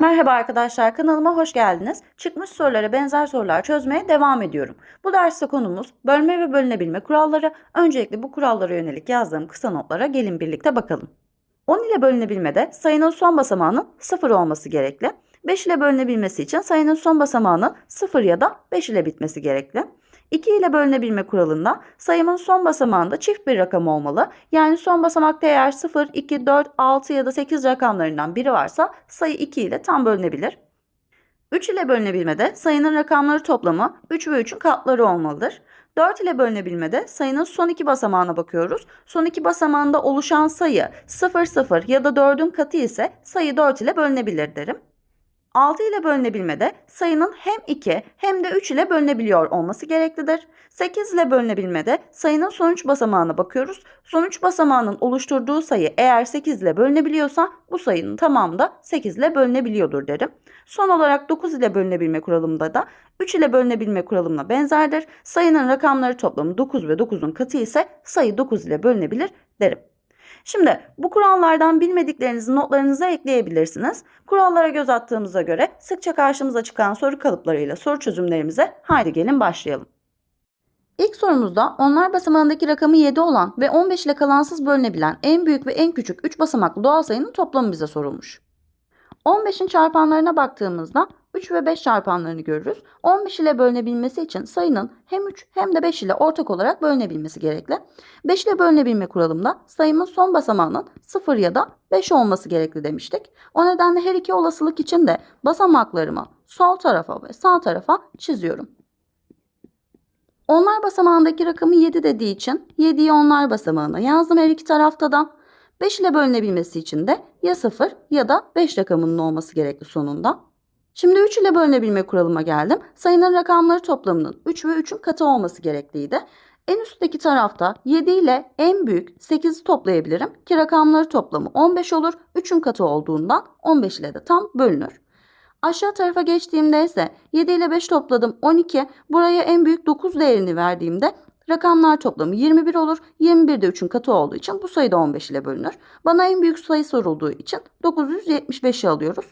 Merhaba arkadaşlar kanalıma hoş geldiniz. Çıkmış sorulara benzer sorular çözmeye devam ediyorum. Bu derste konumuz bölme ve bölünebilme kuralları. Öncelikle bu kurallara yönelik yazdığım kısa notlara gelin birlikte bakalım. 10 ile bölünebilmede sayının son basamağının 0 olması gerekli. 5 ile bölünebilmesi için sayının son basamağının 0 ya da 5 ile bitmesi gerekli. 2 ile bölünebilme kuralında sayımın son basamağında çift bir rakam olmalı. Yani son basamakta eğer 0, 2, 4, 6 ya da 8 rakamlarından biri varsa sayı 2 ile tam bölünebilir. 3 ile bölünebilmede sayının rakamları toplamı 3 ve 3'ün katları olmalıdır. 4 ile bölünebilmede sayının son iki basamağına bakıyoruz. Son iki basamağında oluşan sayı 0, 0 ya da 4'ün katı ise sayı 4 ile bölünebilir derim. 6 ile bölünebilmede sayının hem 2 hem de 3 ile bölünebiliyor olması gereklidir. 8 ile bölünebilmede sayının sonuç basamağına bakıyoruz. Sonuç basamağının oluşturduğu sayı eğer 8 ile bölünebiliyorsa bu sayının tamamı da 8 ile bölünebiliyordur derim. Son olarak 9 ile bölünebilme kuralımda da 3 ile bölünebilme kuralımına benzerdir. Sayının rakamları toplamı 9 ve 9'un katı ise sayı 9 ile bölünebilir derim. Şimdi bu kurallardan bilmediklerinizi notlarınıza ekleyebilirsiniz. Kurallara göz attığımıza göre sıkça karşımıza çıkan soru kalıplarıyla soru çözümlerimize haydi gelin başlayalım. İlk sorumuzda onlar basamağındaki rakamı 7 olan ve 15 ile kalansız bölünebilen en büyük ve en küçük 3 basamaklı doğal sayının toplamı bize sorulmuş. 15'in çarpanlarına baktığımızda 3 ve 5 çarpanlarını görürüz. 15 ile bölünebilmesi için sayının hem 3 hem de 5 ile ortak olarak bölünebilmesi gerekli. 5 ile bölünebilme kuralımda sayımın son basamağının 0 ya da 5 olması gerekli demiştik. O nedenle her iki olasılık için de basamaklarımı sol tarafa ve sağ tarafa çiziyorum. Onlar basamağındaki rakamı 7 dediği için 7'yi onlar basamağına yazdım her iki tarafta da. 5 ile bölünebilmesi için de ya 0 ya da 5 rakamının olması gerekli sonunda. Şimdi 3 ile bölünebilme kuralıma geldim. Sayının rakamları toplamının 3 ve 3'ün katı olması gerekliydi. En üstteki tarafta 7 ile en büyük 8'i toplayabilirim ki rakamları toplamı 15 olur. 3'ün katı olduğundan 15 ile de tam bölünür. Aşağı tarafa geçtiğimde ise 7 ile 5 topladım 12. Buraya en büyük 9 değerini verdiğimde rakamlar toplamı 21 olur. 21 de 3'ün katı olduğu için bu sayı da 15 ile bölünür. Bana en büyük sayı sorulduğu için 975'i alıyoruz.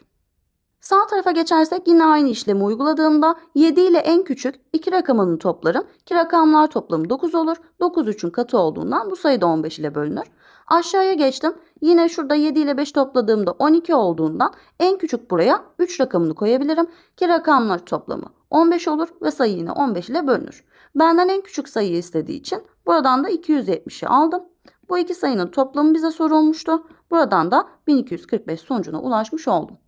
Sağ tarafa geçersek yine aynı işlemi uyguladığımda 7 ile en küçük iki rakamını toplarım ki rakamlar toplamı 9 olur. 9 3'ün katı olduğundan bu sayı da 15 ile bölünür. Aşağıya geçtim. Yine şurada 7 ile 5 topladığımda 12 olduğundan en küçük buraya 3 rakamını koyabilirim ki rakamlar toplamı 15 olur ve sayı yine 15 ile bölünür. Benden en küçük sayıyı istediği için buradan da 270'i aldım. Bu iki sayının toplamı bize sorulmuştu. Buradan da 1245 sonucuna ulaşmış oldum.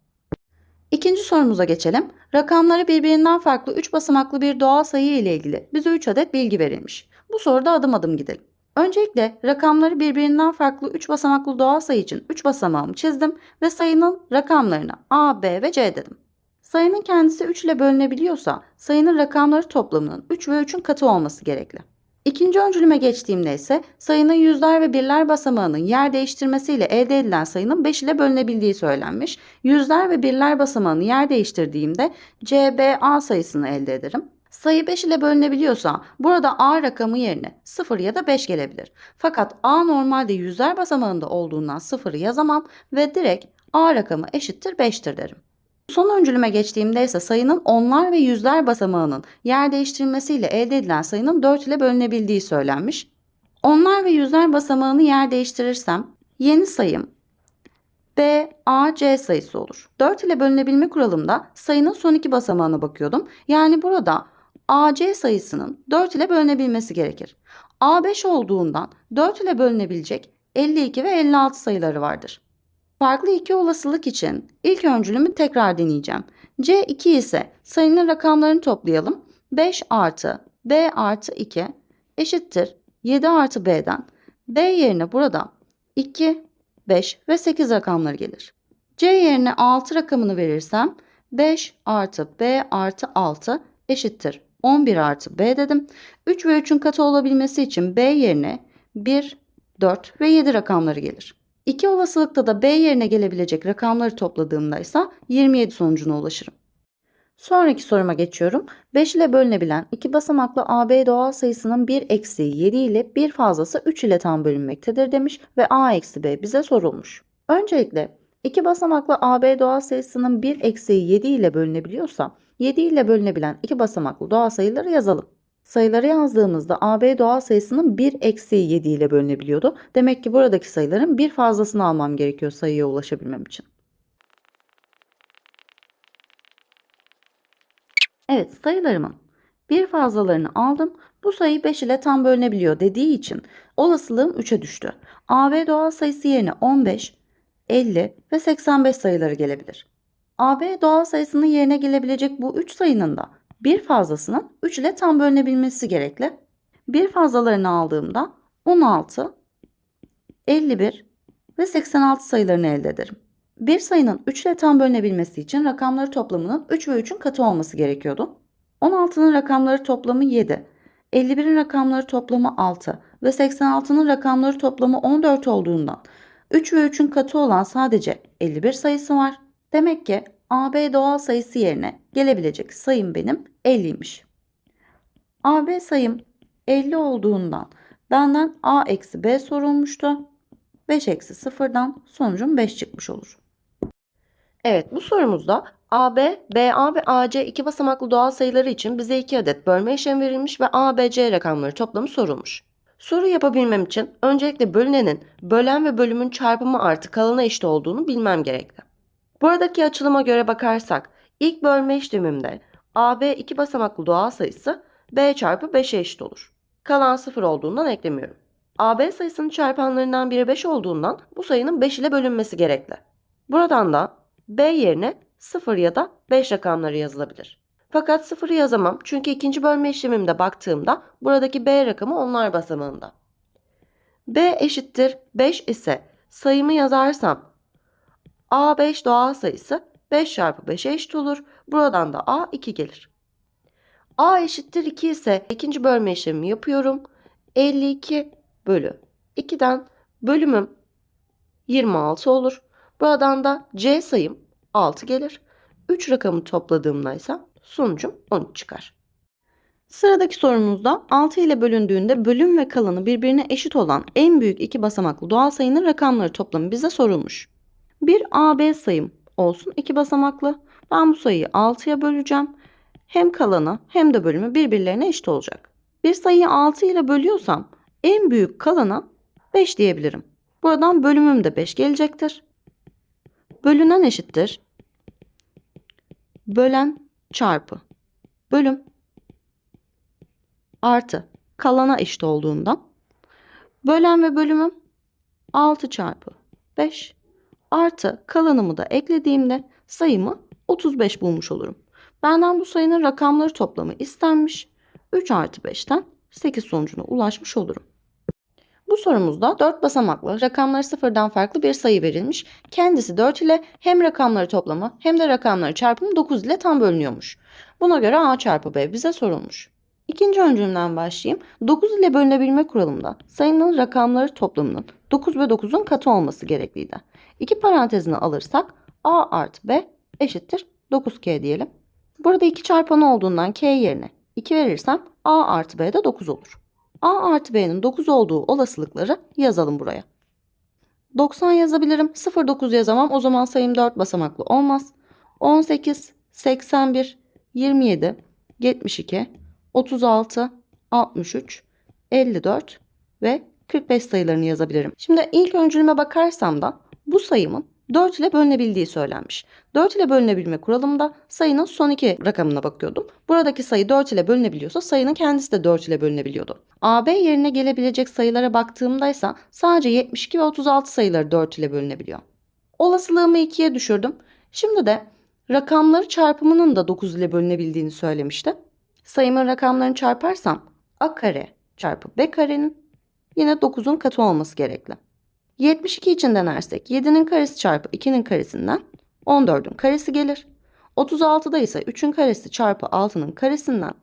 İkinci sorumuza geçelim. Rakamları birbirinden farklı 3 basamaklı bir doğal sayı ile ilgili bize 3 adet bilgi verilmiş. Bu soruda adım adım gidelim. Öncelikle rakamları birbirinden farklı 3 basamaklı doğal sayı için 3 basamağımı çizdim ve sayının rakamlarına A, B ve C dedim. Sayının kendisi 3 ile bölünebiliyorsa sayının rakamları toplamının 3 ve 3'ün katı olması gerekli. İkinci öncülüme geçtiğimde ise sayının yüzler ve birler basamağının yer değiştirmesiyle elde edilen sayının 5 ile bölünebildiği söylenmiş. Yüzler ve birler basamağını yer değiştirdiğimde CBA sayısını elde ederim. Sayı 5 ile bölünebiliyorsa burada A rakamı yerine 0 ya da 5 gelebilir. Fakat A normalde yüzler basamağında olduğundan 0'ı yazamam ve direkt A rakamı eşittir 5'tir derim. Son öncülüme geçtiğimde ise sayının onlar ve yüzler basamağının yer değiştirilmesiyle elde edilen sayının 4 ile bölünebildiği söylenmiş. Onlar ve yüzler basamağını yer değiştirirsem yeni sayım B, A, C sayısı olur. 4 ile bölünebilme kuralımda sayının son iki basamağına bakıyordum. Yani burada AC sayısının 4 ile bölünebilmesi gerekir. A 5 olduğundan 4 ile bölünebilecek 52 ve 56 sayıları vardır. Farklı iki olasılık için ilk öncülümü tekrar deneyeceğim. C2 ise sayının rakamlarını toplayalım. 5 artı B artı 2 eşittir 7 artı B'den. B yerine burada 2, 5 ve 8 rakamları gelir. C yerine 6 rakamını verirsem 5 artı B artı 6 eşittir 11 artı B dedim. 3 ve 3'ün katı olabilmesi için B yerine 1, 4 ve 7 rakamları gelir. İki olasılıkta da B yerine gelebilecek rakamları topladığımda ise 27 sonucuna ulaşırım. Sonraki soruma geçiyorum. 5 ile bölünebilen iki basamaklı AB doğal sayısının bir eksiği 7 ile bir fazlası 3 ile tam bölünmektedir demiş ve A eksi B bize sorulmuş. Öncelikle İki basamaklı AB doğal sayısının 1 eksiği 7 ile bölünebiliyorsa 7 ile bölünebilen iki basamaklı doğal sayıları yazalım. Sayıları yazdığımızda AB doğal sayısının 1 eksiği 7 ile bölünebiliyordu. Demek ki buradaki sayıların bir fazlasını almam gerekiyor sayıya ulaşabilmem için. Evet sayılarımın bir fazlalarını aldım. Bu sayı 5 ile tam bölünebiliyor dediği için olasılığım 3'e düştü. AB doğal sayısı yerine 15, 50 ve 85 sayıları gelebilir. AB doğal sayısının yerine gelebilecek bu 3 sayının da bir fazlasının 3 ile tam bölünebilmesi gerekli. Bir fazlalarını aldığımda 16, 51 ve 86 sayılarını elde ederim. Bir sayının 3 ile tam bölünebilmesi için rakamları toplamının 3 ve 3'ün katı olması gerekiyordu. 16'nın rakamları toplamı 7, 51'in rakamları toplamı 6 ve 86'nın rakamları toplamı 14 olduğundan 3 ve 3'ün katı olan sadece 51 sayısı var. Demek ki AB doğal sayısı yerine gelebilecek sayım benim 50'ymiş. AB sayım 50 olduğundan benden A eksi B sorulmuştu. 5 eksi 0'dan sonucum 5 çıkmış olur. Evet bu sorumuzda AB, BA ve AC iki basamaklı doğal sayıları için bize 2 adet bölme işlemi verilmiş ve ABC rakamları toplamı sorulmuş. Soru yapabilmem için öncelikle bölünenin bölen ve bölümün çarpımı artı kalana eşit olduğunu bilmem gerekli. Buradaki açılıma göre bakarsak ilk bölme işlemimde AB iki basamaklı doğal sayısı B çarpı 5'e eşit olur. Kalan 0 olduğundan eklemiyorum. AB sayısının çarpanlarından biri 5 olduğundan bu sayının 5 ile bölünmesi gerekli. Buradan da B yerine 0 ya da 5 rakamları yazılabilir. Fakat 0'ı yazamam çünkü ikinci bölme işlemimde baktığımda buradaki B rakamı onlar basamağında. B eşittir 5 ise sayımı yazarsam A5 doğal sayısı 5 çarpı 5'e eşit olur. Buradan da A 2 gelir. A eşittir 2 ise ikinci bölme işlemimi yapıyorum. 52 bölü 2'den bölümüm 26 olur. Buradan da C sayım 6 gelir. 3 rakamı topladığımda ise sonucum 13 çıkar. Sıradaki sorumuzda 6 ile bölündüğünde bölüm ve kalanı birbirine eşit olan en büyük iki basamaklı doğal sayının rakamları toplamı bize sorulmuş. Bir AB sayım olsun iki basamaklı. Ben bu sayıyı 6'ya böleceğim. Hem kalanı hem de bölümü birbirlerine eşit olacak. Bir sayıyı 6 ile bölüyorsam en büyük kalana 5 diyebilirim. Buradan bölümüm de 5 gelecektir. Bölünen eşittir. Bölen çarpı bölüm artı kalana eşit olduğundan bölen ve bölümüm 6 çarpı 5 artı kalanımı da eklediğimde sayımı 35 bulmuş olurum. Benden bu sayının rakamları toplamı istenmiş. 3 artı 5'ten 8 sonucuna ulaşmış olurum. Bu sorumuzda 4 basamaklı rakamları sıfırdan farklı bir sayı verilmiş. Kendisi 4 ile hem rakamları toplamı hem de rakamları çarpımı 9 ile tam bölünüyormuş. Buna göre A çarpı B bize sorulmuş. İkinci öncülümden başlayayım. 9 ile bölünebilme kuralında sayının rakamları toplamının 9 ve 9'un katı olması gerekliydi. İki parantezini alırsak A artı B eşittir 9K diyelim. Burada 2 çarpanı olduğundan K yerine 2 verirsem A artı B de 9 olur. A artı B'nin 9 olduğu olasılıkları yazalım buraya. 90 yazabilirim. 0,9 yazamam. O zaman sayım 4 basamaklı olmaz. 18, 81, 27, 72, 36, 63, 54 ve 45 sayılarını yazabilirim. Şimdi ilk öncülüme bakarsam da bu sayımın 4 ile bölünebildiği söylenmiş. 4 ile bölünebilme kuralımda sayının son iki rakamına bakıyordum. Buradaki sayı 4 ile bölünebiliyorsa sayının kendisi de 4 ile bölünebiliyordu. AB yerine gelebilecek sayılara baktığımda ise sadece 72 ve 36 sayıları 4 ile bölünebiliyor. Olasılığımı 2'ye düşürdüm. Şimdi de rakamları çarpımının da 9 ile bölünebildiğini söylemişti. Sayımın rakamlarını çarparsam a kare çarpı b karenin yine 9'un katı olması gerekli. 72 için denersek 7'nin karesi çarpı 2'nin karesinden 14'ün karesi gelir. 36'da ise 3'ün karesi çarpı 6'nın karesinden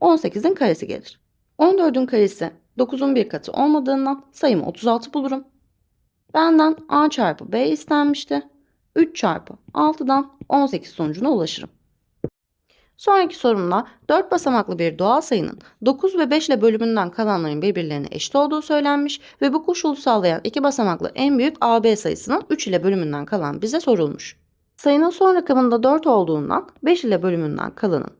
18'in karesi gelir. 14'ün karesi 9'un bir katı olmadığından sayımı 36 bulurum. Benden a çarpı b istenmişti. 3 çarpı 6'dan 18 sonucuna ulaşırım. Sonraki sorumda 4 basamaklı bir doğal sayının 9 ve 5 ile bölümünden kalanların birbirlerine eşit olduğu söylenmiş ve bu koşulu sağlayan iki basamaklı en büyük AB sayısının 3 ile bölümünden kalan bize sorulmuş. Sayının son rakamında 4 olduğundan 5 ile bölümünden kalanın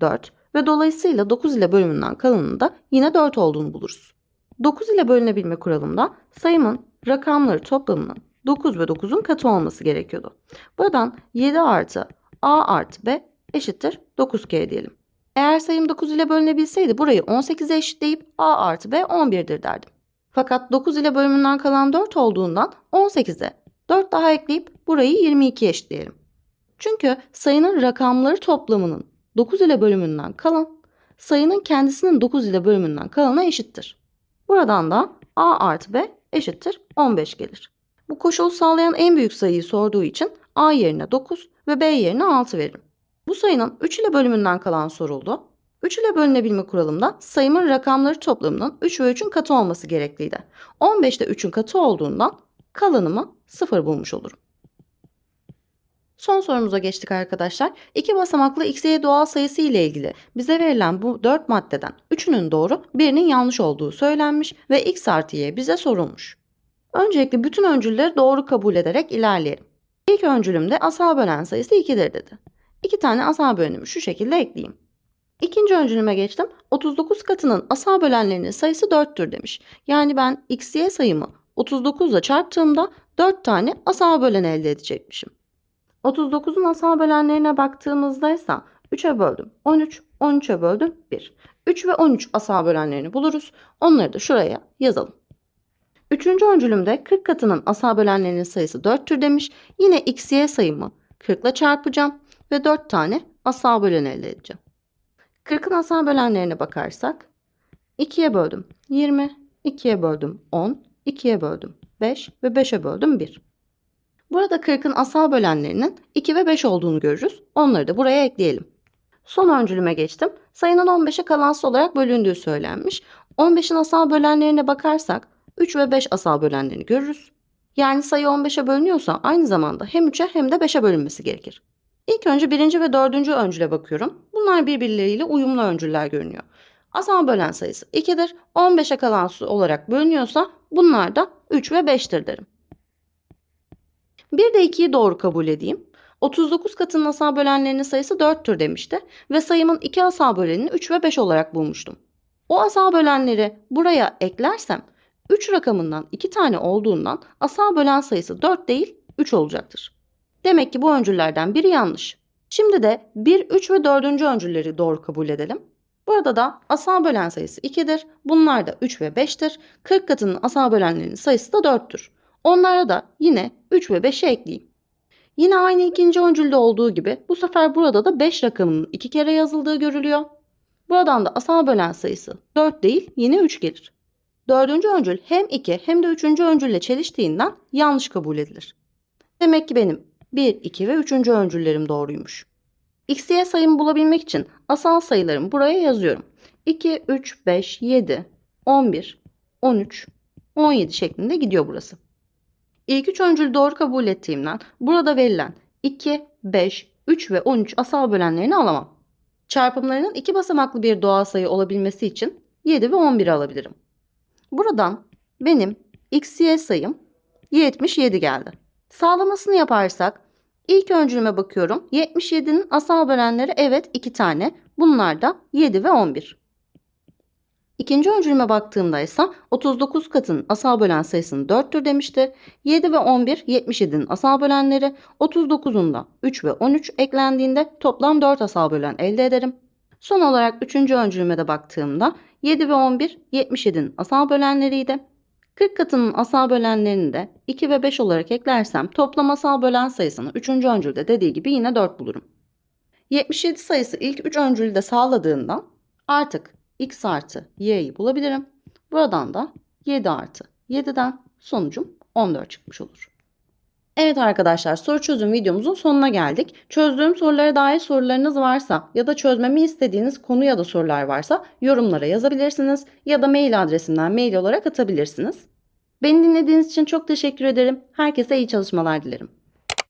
4 ve dolayısıyla 9 ile bölümünden kalanın da yine 4 olduğunu buluruz. 9 ile bölünebilme kuralında sayımın rakamları toplamının 9 ve 9'un katı olması gerekiyordu. Buradan 7 artı A artı B eşittir 9K diyelim. Eğer sayım 9 ile bölünebilseydi burayı 18'e eşitleyip A artı B 11'dir derdim. Fakat 9 ile bölümünden kalan 4 olduğundan 18'e 4 daha ekleyip burayı 22'ye eşitleyelim. Çünkü sayının rakamları toplamının 9 ile bölümünden kalan sayının kendisinin 9 ile bölümünden kalana eşittir. Buradan da A artı B eşittir 15 gelir. Bu koşulu sağlayan en büyük sayıyı sorduğu için A yerine 9 ve B yerine 6 veririm. Bu sayının 3 ile bölümünden kalan soruldu. 3 ile bölünebilme kuralımda sayımın rakamları toplamının 3 ve 3'ün katı olması gerekliydi. 15 de 3'ün katı olduğundan kalanımı 0 bulmuş olurum. Son sorumuza geçtik arkadaşlar. İki basamaklı xy doğal sayısı ile ilgili bize verilen bu 4 maddeden 3'ünün doğru, birinin yanlış olduğu söylenmiş ve x artı y bize sorulmuş. Öncelikle bütün öncülleri doğru kabul ederek ilerleyelim. İlk öncülümde asal bölen sayısı 2'dir dedi. İki tane asal bölünümü şu şekilde ekleyeyim. İkinci öncülüme geçtim. 39 katının asal bölenlerinin sayısı 4'tür demiş. Yani ben xy sayımı 39 ile çarptığımda 4 tane asal bölen elde edecekmişim. 39'un asal bölenlerine baktığımızda ise 3'e böldüm 13, 13'e böldüm 1. 3 ve 13 asal bölenlerini buluruz. Onları da şuraya yazalım. Üçüncü öncülümde 40 katının asal bölenlerinin sayısı 4'tür demiş. Yine xy sayımı 40 ile çarpacağım ve 4 tane asal bölen elde edeceğim. 40'ın asal bölenlerine bakarsak 2'ye böldüm 20, 2'ye böldüm 10, 2'ye böldüm 5 ve 5'e böldüm 1. Burada 40'ın asal bölenlerinin 2 ve 5 olduğunu görürüz. Onları da buraya ekleyelim. Son öncülüme geçtim. Sayının 15'e kalansız olarak bölündüğü söylenmiş. 15'in asal bölenlerine bakarsak 3 ve 5 asal bölenlerini görürüz. Yani sayı 15'e bölünüyorsa aynı zamanda hem 3'e hem de 5'e bölünmesi gerekir. İlk önce birinci ve dördüncü öncüle bakıyorum. Bunlar birbirleriyle uyumlu öncüller görünüyor. Asal bölen sayısı 2'dir. 15'e kalansız olarak bölünüyorsa bunlar da 3 ve 5'tir derim. Bir de 2'yi doğru kabul edeyim. 39 katının asal bölenlerinin sayısı 4'tür demişti ve sayımın 2 asal bölenini 3 ve 5 olarak bulmuştum. O asal bölenleri buraya eklersem 3 rakamından 2 tane olduğundan asal bölen sayısı 4 değil 3 olacaktır. Demek ki bu öncüllerden biri yanlış. Şimdi de 1, 3 ve 4. öncülleri doğru kabul edelim. Burada da asal bölen sayısı 2'dir. Bunlar da 3 ve 5'tir. 40 katının asal bölenlerinin sayısı da 4'tür. Onlara da yine 3 ve 5'i ekleyeyim. Yine aynı ikinci öncülde olduğu gibi bu sefer burada da 5 rakamının 2 kere yazıldığı görülüyor. Buradan da asal bölen sayısı 4 değil yine 3 gelir. Dördüncü öncül hem 2 hem de üçüncü öncülle çeliştiğinden yanlış kabul edilir. Demek ki benim 1, 2 ve 3. öncüllerim doğruymuş. xy sayımı bulabilmek için asal sayılarımı buraya yazıyorum. 2, 3, 5, 7, 11, 13, 17 şeklinde gidiyor burası. İlk üç öncülü doğru kabul ettiğimden burada verilen 2, 5, 3 ve 13 asal bölenlerini alamam. Çarpımlarının iki basamaklı bir doğal sayı olabilmesi için 7 ve 11'i alabilirim. Buradan benim xy sayım 77 geldi. Sağlamasını yaparsak ilk öncülüme bakıyorum. 77'nin asal bölenleri evet 2 tane. Bunlar da 7 ve 11. İkinci öncülüme baktığımda ise 39 katın asal bölen sayısını 4'tür demişti. 7 ve 11 77'nin asal bölenleri 39'un da 3 ve 13 eklendiğinde toplam 4 asal bölen elde ederim. Son olarak 3. öncülüme de baktığımda 7 ve 11 77'nin asal bölenleriydi. 40 katının asal bölenlerini de 2 ve 5 olarak eklersem toplam asal bölen sayısını 3. öncülde dediği gibi yine 4 bulurum. 77 sayısı ilk 3 öncülde sağladığından artık x artı y'yi bulabilirim. Buradan da 7 artı 7'den sonucum 14 çıkmış olur. Evet arkadaşlar soru çözüm videomuzun sonuna geldik. Çözdüğüm sorulara dair sorularınız varsa ya da çözmemi istediğiniz konu ya da sorular varsa yorumlara yazabilirsiniz ya da mail adresimden mail olarak atabilirsiniz. Beni dinlediğiniz için çok teşekkür ederim. Herkese iyi çalışmalar dilerim.